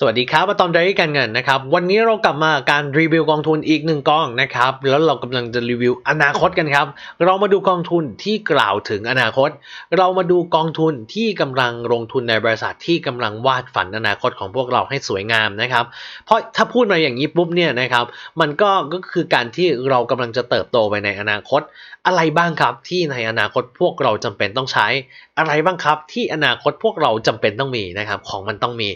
สวัสดีครับมาตอมไดรี่การเงินนะครับ วันนี้เรากลับมาการรีวิวกองทุนอีกหนึ่งกองนะครับ แล้วเรากำลังจะรีวิวอนาคตกันครับ เรามาดูกองทุนที่กล่าวถึงอนาคต เรามาดูกองทุนที่กำลังลงทุนในบริษัทที่กำลังวาดฝันอนาคตของพวกเราให้สวยงามนะครับ เพราะถ้าพูดมาอย่างนี้ปุ๊บเนี่ยนะครับ มันก็ก็คือการที่เรากำลังจะเติบโตไปในอนาคต อะไรบ้างครับที่ในอนาคตพวกเราจำเป็นต้องใช้ อะไรบ้างครับที่อนาคตพวกเราจำเป็นต้องมีนะครับ ของมันต้องมี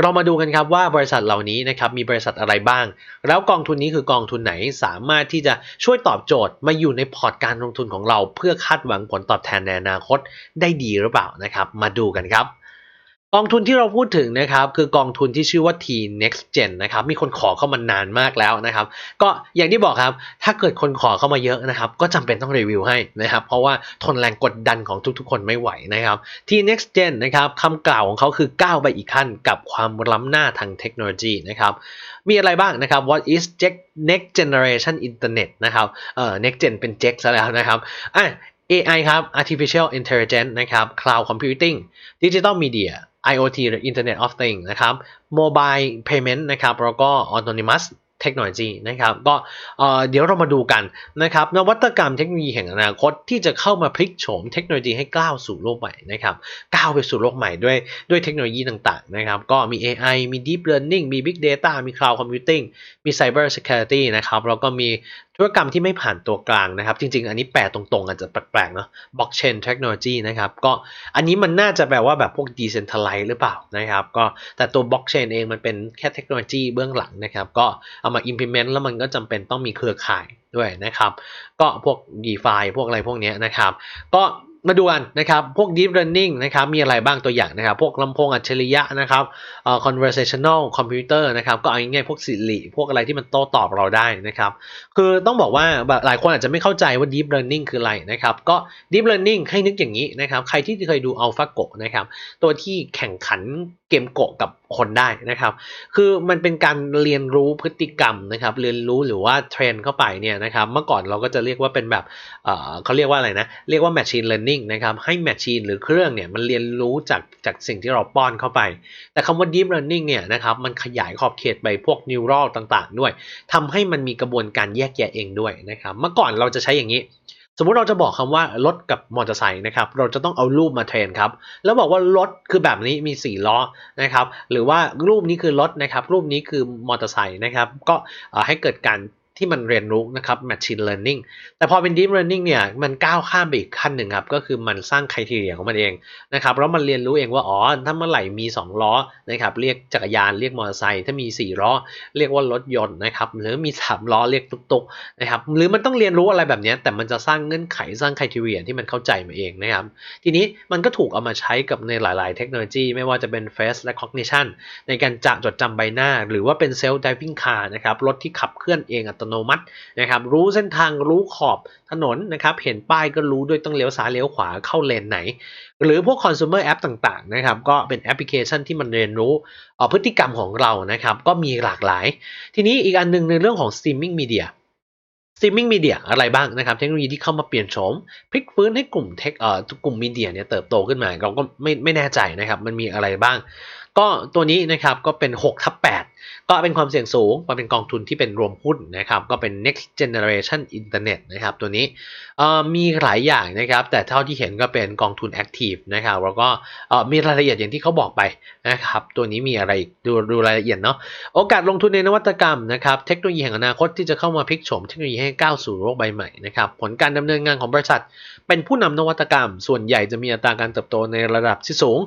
เรามาดูกันครับว่าบริษัทเหล่านี้นะครับมีบริษัทอะไรบ้าง แล้วกองทุนนี้คือกองทุนไหนสามารถที่จะช่วยตอบโจทย์มาอยู่ในพอร์ตการลงทุนของเรา เพื่อคาดหวังผลตอบแทนในอนาคตได้ดีหรือเปล่านะครับ มาดูกันครับ กองทุนที่เราพูดถึงนะครับคือกองทุนที่ชื่อว่า T Next Gen นะครับมีคนขอเข้ามานานมากแล้วนะครับ ก็อย่างที่บอกครับ ถ้าเกิดคนขอเข้ามาเยอะนะครับ ก็จำเป็นต้องรีวิวให้นะครับ เพราะว่าทนแรงกดดันของทุกๆ คนไม่ไหวนะครับ T Next Gen นะครับคำกล่าวของเขาคือก้าวไปอีกขั้นกับความล้ำหน้าทางเทคโนโลยีนะครับมีอะไรบ้างนะครับ What is Next Generation Internet นะครับเอ่อ Next Gen เป็น Jack ซะแล้วนะครับอะ AI ครับ Artificial Intelligence นะครับ Cloud Computing Digital Media IoT หรือ Internet of Things นะครับ Mobile Payment นะครับ แล้วก็ Autonomous Technology นะครับ ก็เอ่อเดี๋ยวเรามาดูกันนะครับ นวัตกรรมเทคโนโลยีแห่งอนาคตที่จะเข้ามาพลิกโฉมเทคโนโลยีให้ก้าวสู่โลกใหม่นะครับ ก้าวไปสู่โลกใหม่ด้วยด้วยเทคโนโลยีต่างๆนะครับ ก็มี AI มี Deep Learning มี Big Data มี Cloud Computing มี Cyber Security นะครับ แล้วก็มีธุรกรรมที่ไม่ผ่านตัวกลางนะครับ จริง ๆ อันนี้แปลตรงๆ อาจจะแปลกๆเนาะบล็อกเชนเทคโนโลยีนะครับก็อันนี้มันน่าจะแปลว่าแบบพวกดีเซนท์ไลท์หรือเปล่านะครับก็แต่ตัวบล็อกเชนเองมันเป็นแค่เทคโนโลยีเบื้องหลังนะครับ ก็เอามา implement แล้วมันก็จำเป็นต้องมีเครือข่ายด้วยนะครับ ก็พวก d e f าพวกอะไรพวกนี้นะครับ ก็ มาดูกันนะครับพวก Deep Learning นะครับมีอะไรบ้างตัวอย่างนะครับ พวกลำโพงอัจฉริยะนะครับเอ่อ conversational computer นะครับก็เอาง่ายๆพวกสิริพวกอะไรที่มันโต้ตอบเราได้นะครับ คือต้องบอกว่าแบบหลายคนอาจจะไม่เข้าใจว่า Deep Learning คืออะไรนะครับ ก็ Deep Learning ให้นึกอย่างนี้นะครับ ใครที่เคยดู AlphaGo นะครับ ตัวที่แข่งขันเกมโกะกับคนได้นะครับ คือมันเป็นการเรียนรู้พฤติกรรมนะครับ เรียนรู้หรือว่าเทรนเข้าไปเนี่ยนะครับ เมื่อก่อนเราก็จะเรียกว่าเป็นแบบเเขาเรียกว่าอะไรนะ เรียกว่า machine learning นะครับให้ machine หรือเครื่องเนี่ยมันเรียนรู้จากจากสิ่งที่เราป้อนเข้าไป แต่คำว่า deep learning เนี่ยนะครับมันขยายขอบเขตไปพวก neural ต่างๆ ด้วยทำให้มันมีกระบวนการแยกแยะเองด้วยนะครับเมื่อก่อนเราจะใช้อย่างนี้สมมุติเราจะบอกคำว่ารถกับมอเตอร์ไซค์นะครับ เราจะต้องเอารูปมาเทรนครับ แล้วบอกว่ารถคือแบบนี้มี4ล้อนะครับ หรือว่ารูปนี้คือรถนะครับ รูปนี้คือมอเตอร์ไซค์นะครับ ก็ให้เกิดการ ที่มันเรียนรู้นะครับ machine learning แต่พอเป็น deep learning เนี่ยมันก้าวข้ามไปอีกขั้นหนึ่งครับ ก็คือมันสร้าง criteria ของมันเองนะครับแล้วมันเรียนรู้เองว่า อ๋อ ถ้าเมื่อไหร่มี 2 ล้อนะครับเรียกจักรยานเรียกมอเตอร์ไซค์ถ้ามี 4 ล้อ เรียกว่ารถยนต์นะครับหรือมี 3 ล้อเรียกตุ๊กๆนะครับหรือมันต้องเรียนรู้อะไรแบบนี้แต่มันจะสร้างเงื่อนไขสร้าง criteria ที่มันเข้าใจมาเองนะครับทีนี้มันก็ถูกเอามาใช้กับในหลาย ๆ เทคโนโลยี ไม่ว่าจะเป็น face recognition ในการจะจดจำใบหน้า หรือว่าเป็น self driving car นะครับรถที่ขับเคลื่อนเองอัตโนมัตินะครับรู้เส้นทางรู้ขอบถนนนะครับเห็นป้ายก็รู้ด้วยต้องเลี้ยวซ้ายเลี้ยวขวาเข้าเลนไหน หรือพวก consumer app ต่างๆนะครับก็เป็นแอปพลิเคชันที่มันเรียนรู้พฤติกรรมของเรานะครับก็มีหลากหลาย ทีนี้อีกอันหนึงในเรื่องของ streaming media streaming media อะไรบ้างนะครับ เทคโนโลยีที่เข้ามาเปลี่ยนโฉมพลิกฟื้นให้กลุ่มเทคเอ่อกลุ่มมีเดียเนี่ยเติบโตขึ้นมา เราก็ไม่ไม่แน่ใจนะครับ มันมีอะไรบ้าง ก็ตัวนี้นะครับก็เป็น6ทับ8 ก็เป็นความเสี่ยงสูงมาเป็นกองทุนที่เป็นรวมหุ้นนะครับ ก็เป็น next generation internet นะครับ ตัวนี้มีหลายอย่างนะครับ แต่เท่าที่เห็นก็เป็นกองทุน active นะครับ แล้วก็มีรายละเอียดอย่างที่เขาบอกไปนะครับ ตัวนี้มีอะไรดูดูรายละเอียดเนาะ โอกาสลงทุนในนวัตกรรมนะครับ เทคโนโลยีแห่งอนาคตที่จะเข้ามาพลิกโฉมเทคโนโลยีให้ก้าวสู่โลกใบใหม่นะครับ ผลการดำเนินงานของบริษัท เป็นผู้นำนวัตกรรม ส่วนใหญ่จะมีอัตราการเติบโตในระดับที่สูง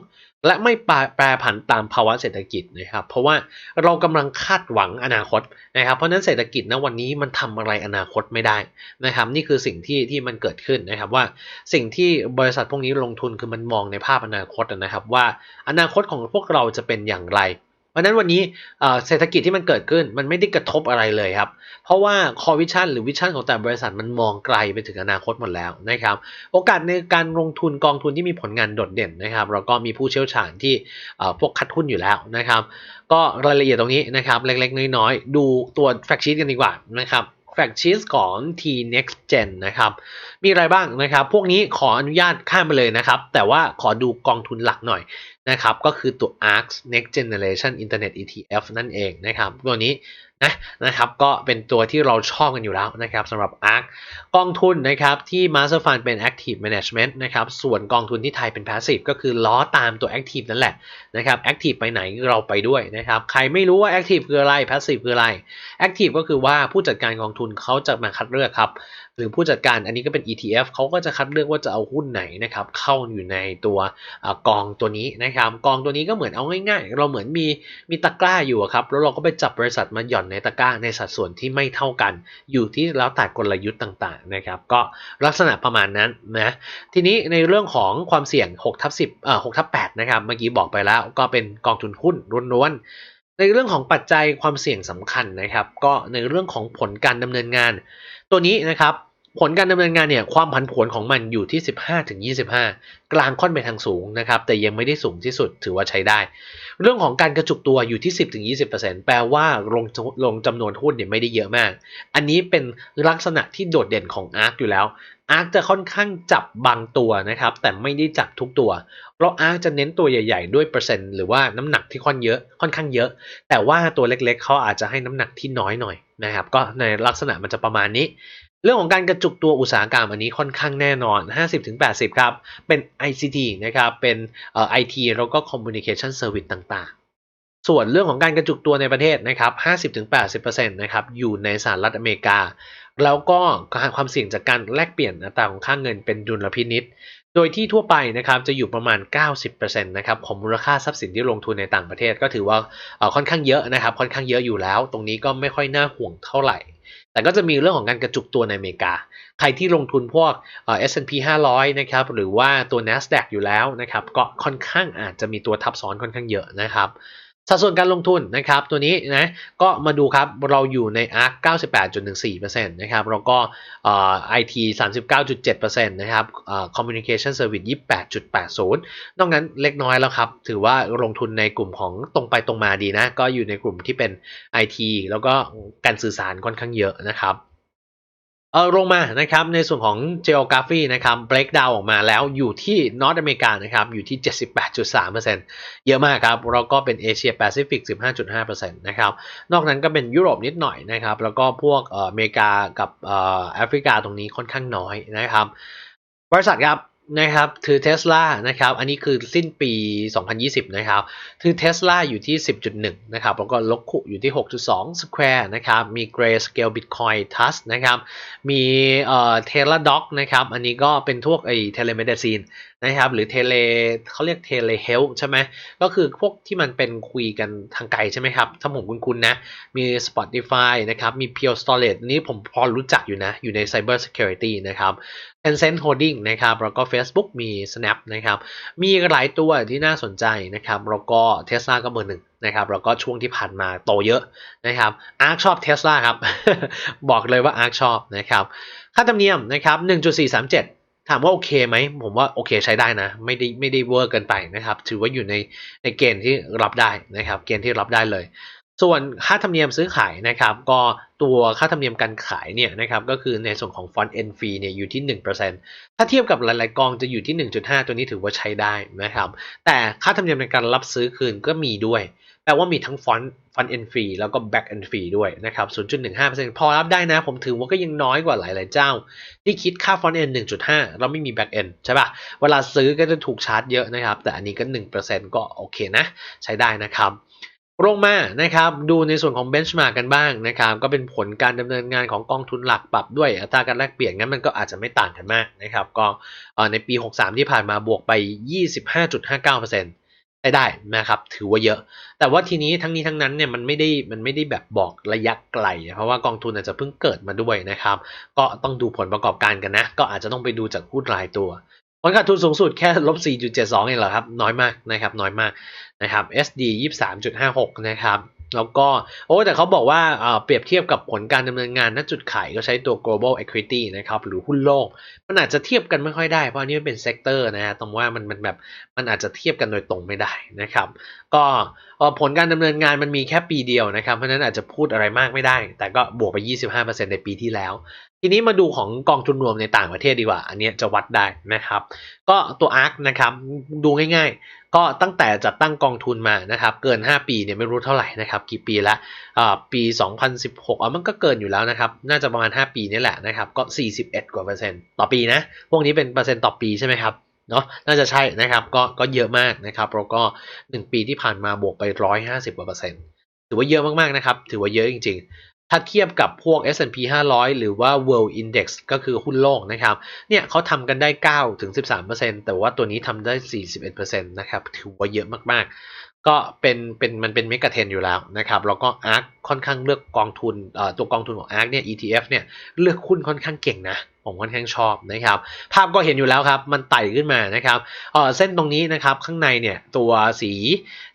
และไม่แปรผันตามภาวะเศรษฐกิจนะครับ เพราะว่าเรากำลังคาดหวังอนาคตนะครับ เพราะฉะนั้นเศรษฐกิจณวันนี้มันทำอะไรอนาคตไม่ได้นะครับ นี่คือสิ่งที่ที่มันเกิดขึ้นนะครับว่าสิ่งที่บริษัทพวกนี้ลงทุนคือมันมองในภาพอนาคตนะครับ ว่าอนาคตของพวกเราจะเป็นอย่างไร เพราะนั้นวันนี้เศรษฐกิจที่มันเกิดขึ้นมันไม่ได้กระทบอะไรเลยครับ เพราะว่าคอวิชั่นหรือวิชั่นของแต่บริษัทมันมองไกลไปถึงอนาคตหมดแล้วนะครับ โอกาสในการลงทุนกองทุนที่มีผลงานโดดเด่นนะครับแล้วก็มีผู้เชี่ยวชาญที่พวกคัดหุ้นอยู่แล้วนะครับ ก็รายละเอียดตรงนี้นะครับเล็กๆ น้อยๆ ดูตัวแฟกชีตกันดีกว่านะครับแฟกชีตของ T Next Gen นะครับ มีอะไรบ้างนะครับ พวกนี้ขออนุญาตข้ามไปเลยนะครับ แต่ว่าขอดูกองทุนหลักหน่อยนะครับก็คือตัว ARK Next Generation Internet ETF นั่นเองนะครับตัวนี้นะนะครับก็เป็นตัวที่เราชอบกันอยู่แล้วนะครับสำหรับ ARK กองทุนนะครับที่ Master Fund เป็น Active Management นะครับส่วนกองทุนที่ไทยเป็น Passive ก็คือล้อตามตัว Active นั่นแหละนะครับ Active ไปไหนเราไปด้วยนะครับใครไม่รู้ว่า Active คืออะไร Passive คืออะไร Active ก็คือว่าผู้จัดการกองทุนเขาจะมาคัดเลือกครับหรือผู้จัดการอันนี้ก็เป็น ETF เขาก็จะคัดเลือกว่าจะเอาหุ้นไหนนะครับเข้าอยู่ในตัวกองตัวนี้นะครับกองตัวนี้ก็เหมือนเอาง่ายๆ เราเหมือนมีมีตะกร้าอยู่ครับแล้วเราก็ไปจับบริษัทมาหย่อนในตะกร้าในสัดส่วนที่ไม่เท่ากัน อยู่ที่แล้วแต่กลยุทธ์ต่างๆนะครับก็ลักษณะประมาณนั้นนะทีนี้ในเรื่องของความเสี่ยง6ทับ10เอ่อ6ทับ8นะครับเมื่อกี้บอกไปแล้วก็เป็นกองทุนหุ้นล้วนๆในเรื่องของปัจจัยความเสี่ยงสำคัญนะครับ ก็ในเรื่องของผลการดำเนินงาน ตัวนี้นะครับผลการดำเนินงานเนี่ยความผันผวนของมันอยู่ที่ 15ถึง25 กลางค่อนไปทางสูงนะครับแต่ยังไม่ได้สูงที่สุดถือว่าใช้ได้ เรื่องของการกระจุกตัวอยู่ที่ 10ถึง20%แปลว่าลงลงจำนวนหุ้นเนี่ยไม่ได้เยอะมาก อันนี้เป็นลักษณะที่โดดเด่นของ ARK อยู่แล้ว ARK จะค่อนข้างจับบางตัวนะครับ แต่ไม่ได้จับทุกตัว เพราะ ARK จะเน้นตัวใหญ่ ๆ ด้วยเปอร์เซ็นต์หรือว่าน้ำหนักที่ค่อนเยอะค่อนข้างเยอะ แต่ว่าตัวเล็กๆเขาอาจจะให้น้ำหนักที่น้อยหน่อยนะครับ ก็ในลักษณะมันจะประมาณนี้ เรื่องของการกระจุกตัวอุตสาหกรรมอันนี้ค่อนข้างแน่นอน 50-80 ครับ เป็น ICT นะครับ เป็นเอ่อ IT แล้วก็ Communication Service ต่างๆ ส่วนเรื่องของการกระจุกตัวในประเทศนะครับ 50-80%นะครับ อยู่ในสหรัฐอเมริกา แล้วก็ความเสี่ยงจากการแลกเปลี่ยนอัตราของค่างเงินเป็นดุลพินิษโดยที่ทั่วไปนะครับจะอยู่ประมาณ 90%นะครับของมูลค่าทรัพย์สินที่ลงทุนในต่างประเทศก็ถือว่าค่อนข้างเยอะนะครับค่อนข้างเยอะอยู่แล้ว ตรงนี้ก็ไม่ค่อยน่าห่วงเท่าไหร่ แต่ก็จะมีเรื่องของการกระจุกตัวในอเมริกา ใครที่ลงทุนพวกเอ่อ S&P 500 นะครับหรือว่าตัว NASDAQ อยู่แล้วนะครับก็ค่อนข้างอาจจะมีตัวทับซ้อนค่อนข้างเยอะนะครับ สัดส่วนการลงทุนนะครับตัวนี้นะก็มาดูครับเราอยู่ใน ARK 98.14%นะครับแล้วก็เอ่อ IT 39.7%นะครับเอ่อ Communication Service 28.80 นอกนั้นเล็กน้อยแล้วครับ ถือว่าลงทุนในกลุ่มของตรงไปตรงมาดีนะ ก็อยู่ในกลุ่มที่เป็น IT แล้วก็การสื่อสารค่อนข้างเยอะนะครับ เออลงมานะครับในส่วนของ geography นะครับ breakdown ออกมาแล้วอยู่ที่นอตอเมริกานะครับอยู่ที่ 78.3%เยอะมากครับแล้วก็เป็นเอเชียแปซิฟิก15.5%นะครับนอกนั้นก็เป็นยุโรปนิดหน่อยนะครับแล้วก็พวกเอ่ออเมริกากับเอ่อแอฟริกาตรงนี้ค่อนข้างน้อยนะครับบริษัทครับ นะครับถือ Tesla นะครับ อันนี้คือสิ้นปี 2020 นะครับ ถือ Tesla อยู่ที่ 10.1 นะครับ แล้วก็ลกคุอยู่ที่ 6.2 Square นะครับ มี Grayscale Bitcoin Trust นะครับ มีเอ่อ Teladoc นะครับ อันนี้ก็เป็นพวกไอ้ telemedicine นะครับ หรือ tele เขาเรียก telehealth ใช่ไหมก็คือพวกที่มันเป็นคุยกันทางไกลใช่ไหมครับ ถ้าผมคุ้นๆนะ มี Spotify นะครับ มี Pure Storage นี้ผมพอรู้จักอยู่นะ อยู่ใน Cyber Security นะครับ Tencent Holding นะครับ แล้วก็ Facebook มี Snap นะครับ มีหลายตัวที่น่าสนใจนะครับ แล้วก็ Tesla ก็เบอร์หนึ่งนะครับแล้วก็ช่วงที่ผ่านมาโตเยอะนะครับ ARK ชอบ Tesla ครับ บอกเลยว่า ARK ชอบนะครับ ค่าธรรมเนียมนะครับ 1.437 ถามว่าโอเคไหมผมว่าโอเคใช้ได้นะ ไม่ได้ไม่ได้เวอร์เกินไปนะครับ ถือว่าอยู่ในในเกณฑ์ที่รับได้นะครับ เกณฑ์ที่รับได้เลย ส่วนค่าธรรมเนียมซื้อขายนะครับ ก็ตัวค่าธรรมเนียมการขายเนี่ยนะครับก็คือในส่วนของฟอนต์ N fee เนี่ยอยู่ที่ 1%ถ้าเทียบกับหลายๆกองจะอยู่ที่ 1.5 ตัวนี้ถือว่าใช้ได้นะครับ แต่ค่าธรรมเนียมในการรับซื้อคืนก็มีด้วย แปลว่ามีทั้งฟอนต์ฟอนต์ N fee แล้วก็ back N fee ด้วยนะครับ 0.15%พอรับได้นะ ผมถือว่าก็ยังน้อยกว่าหลาย ๆ เจ้า ที่คิดค่าฟอนต์ N 1.5 เราไม่มี back N ใช่ป่ะ เวลาซื้อก็จะถูกชาร์จเยอะนะครับ แต่อันนี้ก็ 1%ก็โอเคนะ ใช้ได้นะครับลงมานะครับดูในส่วนของเบนช์มาร์กกันบ้างนะครับก็เป็นผลการดำเนินงานของกองทุนหลักปรับด้วยอัตราการแลกเปลี่ยนงั้นมันก็อาจจะไม่ต่างกันมากนะครับก็ในปี 63 ที่ผ่านมาบวกไป 25.59% ได้ได้นะครับ ถือว่าเยอะ แต่ว่าทีนี้ทั้งนี้ทั้งนั้นเนี่ยมันไม่ได้มันไม่ได้แบบบอกระยะไกล เพราะว่ากองทุนอาจจะเพิ่งเกิดมาด้วยนะครับ ก็ต้องดูผลประกอบการกันนะ ก็อาจจะต้องไปดูจากหุ้นรายตัวผลขาดทุนสูงสุดแค่ลบ 4.72 เองเหรอครับ น้อยมากนะครับ น้อยมากนะครับ SD 23.56 นะครับ แล้วก็โอ้แต่เขาบอกว่าเปรียบเทียบกับผลการดำเนินงานณจุดขายก็ใช้ตัว global equity นะครับหรือหุ้นโลก มันอาจจะเทียบกันไม่ค่อยได้เพราะอันนี้มันเป็นเซกเตอร์นะฮะตรงว่ามันมันแบบมันอาจจะเทียบกันโดยตรงไม่ได้นะครับ ก็ผลการดำเนินงานมันมีแค่ปีเดียวนะครับ เพราะนั้นอาจจะพูดอะไรมากไม่ได้ แต่ก็บวกไป 25%ในปีที่แล้ว ทีนี้มาดูของกองทุนรวมในต่างประเทศดีกว่า อันนี้จะวัดได้นะครับ ก็ตัว ARK นะครับดูง่ายๆ ก็ตั้งแต่จัดตั้งกองทุนมานะครับเกิน 5 ปีเนี่ยไม่รู้เท่าไหร่นะครับกี่ปีละอ่าปี 2016อะมันก็เกินอยู่แล้วนะครับน่าจะประมาณ 5 ปีนี่แหละนะครับก็ 41 กว่าเปอร์เซ็นต์ต่อปีนะพวกนี้เป็นเปอร์เซ็นต์ต่อปีใช่ไหมครับเนาะน่าจะใช่นะครับก็ก็เยอะมากนะครับแล้วก็ 1 ปีที่ผ่านมาบวกไป 150กว่าเปอร์เซ็นต์ถือว่าเยอะมากๆนะครับถือว่าเยอะจริง ๆ ถ้าเทียบกับพวก S&P 500 หรือว่า World Index ก็คือหุ้นโลกนะครับ เนี่ยเขาทำกันได้9ถึง13%แต่ว่าตัวนี้ทำได้ 41%นะครับ ถือว่าเยอะมากๆ ก็เป็นเป็นมันเป็นเมกะเทนอยู่แล้วนะครับแล้วก็ ARK ค่อนข้างเลือกกองทุนเอ่อตัวกองทุนของ ARK เนี่ย ETF เนี่ยเลือกหุ้นค่อนข้างเก่งนะผมค่อนข้างชอบนะครับ ภาพก็เห็นอยู่แล้วครับ มันไต่ขึ้นมานะครับเออเส้นตรงนี้นะครับข้างในเนี่ยตัวสี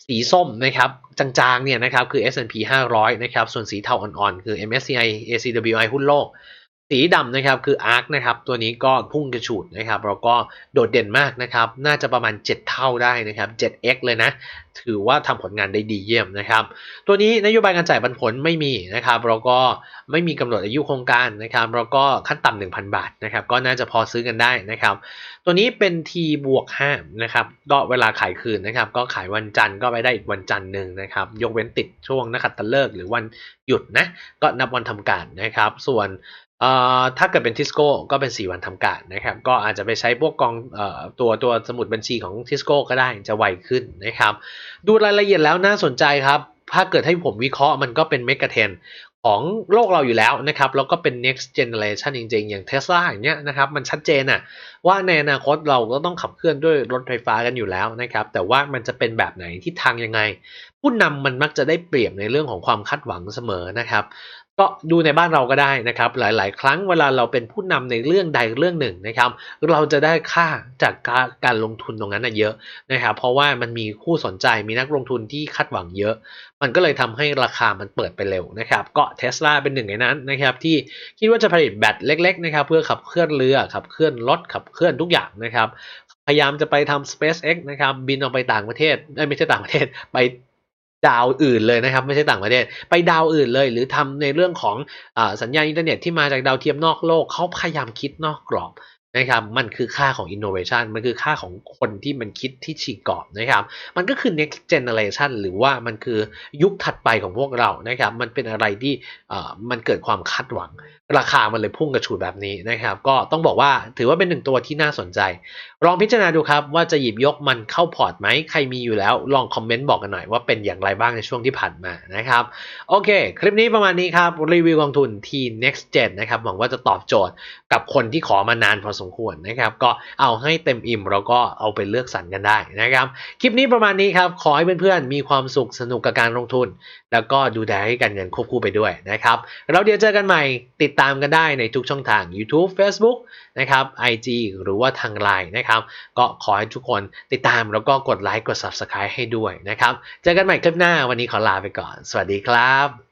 สีส้มนะครับจางๆเนี่ยนะครับคือ S&P 500 นะครับ ส่วนสีเทาอ่อนๆ คือ MSCI ACWI หุ้นโลก สีดำนะครับคือ ARK นะครับตัวนี้ก็พุ่งกระฉูดนะครับแล้วก็โดดเด่นมากนะครับน่าจะประมาณ 7 เท่าได้นะครับ 7x เลยนะ ถือว่าทำผลงานได้ดีเยี่ยมนะครับ ตัวนี้นโยบายการจ่ายปันผลไม่มีนะครับแล้วก็ไม่มีกำหนดอายุโครงการนะครับแล้วก็ขั้นต่ำ1,000 บาทนะครับก็น่าจะพอซื้อกันได้นะครับ ตัวนี้เป็น T บวก5นะครับก็เวลาขายคืนนะครับก็ขายวันจันทร์ก็ไปได้อีกวันจันทร์หนึ่งนะครับยกเว้นติดช่วงนักขัตฤกษ์หรือวันหยุดนะก็นับวันทำการนะครับส่วน ถ้าเกิดเป็นทิสโก้ก็เป็น 4 วันทำการนะครับ ก็อาจจะไปใช้พวกกองอตัวตัวสมุดบัญชีของทิสโก้ก็ได้จะไวขึ้นนะครับ ดูรายละเอียดแล้วน่าสนใจครับ ถ้าเกิดให้ผมวิเคราะห์มันก็เป็นเมกะเทนของโลกเราอยู่แล้วนะครับ แล้วก็เป็น next generation จริงๆ อย่าง Tesla อย่างเงี้ยนะครับ มันชัดเจนอะว่าในอนาคตเราก็ต้องขับเคลื่อนด้วยรถไฟฟ้ากันอยู่แล้วนะครับ แต่ว่ามันจะเป็นแบบไหนที่ทางยังไง ผู้นำมันมักจะได้เปรียบในเรื่องของความคาดหวังเสมอนะครับ ก็ดูในบ้านเราก็ได้นะครับ หลาย ๆ ครั้งเวลาเราเป็นผู้นำในเรื่องใดเรื่องหนึ่งนะครับ เราจะได้ค่าจากการการลงทุนตรงนั้นนะเยอะนะครับ เพราะว่ามันมีคู่สนใจมีนักลงทุนที่คาดหวังเยอะ มันก็เลยทำให้ราคามันเปิดไปเร็วนะครับ ก็เทสลาเป็นหนึ่งในนั้นนะครับ ที่คิดว่าจะผลิตแบตเล็ก ๆ นะครับ เพื่อขับเคลื่อนเรือขับเคลื่อนรถขับเคลื่อนทุกอย่างนะครับพยายามจะไปทำ SpaceX นะครับบินออกไปต่างประเทศไม่ใช่ต่างประเทศไป ดาวอื่นเลยนะครับ ไม่ใช่ต่างประเทศ ไปดาวอื่นเลย หรือทำในเรื่องของอสัญญาณอินเทอร์เน็ตที่มาจากดาวเทียมนอกโลกเขาพยายามคิดนอกกรอบ นะครับมันคือค่าของ innovation มันคือค่าของคนที่มันคิดที่ฉีกกรอบนะครับมันก็คือ next generation หรือว่ามันคือยุคถัดไปของพวกเรานะครับมันเป็นอะไรที่มันเกิดความคาดหวัง ราคามันเลยพุ่งกระฉูดแบบนี้นะครับก็ต้องบอกว่าถือว่าเป็นหนึ่งตัวที่น่าสนใจ ลองพิจารณาดูครับว่าจะหยิบยกมันเข้าพอร์ตไหมใครมีอยู่แล้วลองคอมเมนต์บอกกันหน่อยว่าเป็นอย่างไรบ้างในช่วงที่ผ่านมานะครับโอเค คลิปนี้ประมาณนี้ครับรีวิวกองทุน T Next Gen นะครับหวังว่าจะตอบโจทย์กับคนที่ขอมานานพอสมควรนะครับ ก็เอาให้เต็มอิ่มแล้วก็เอาไปเลือกสรรกันได้นะครับ คลิปนี้ประมาณนี้ครับ ขอให้เพื่อนๆมีความสุขสนุกกับการลงทุน แล้วก็ดูแลให้การเงินควบคู่ไปด้วยนะครับ เราเดี๋ยวเจอกันใหม่ติดตามกันได้ในทุกช่องทาง YouTube Facebook นะครับ IG หรือว่าทาง Line นะครับ ก็ขอให้ทุกคนติดตามแล้วก็กดไลค์กด Subscribe ให้ด้วยนะครับ เจอกันใหม่คลิปหน้าวันนี้ขอลาไปก่อน สวัสดีครับ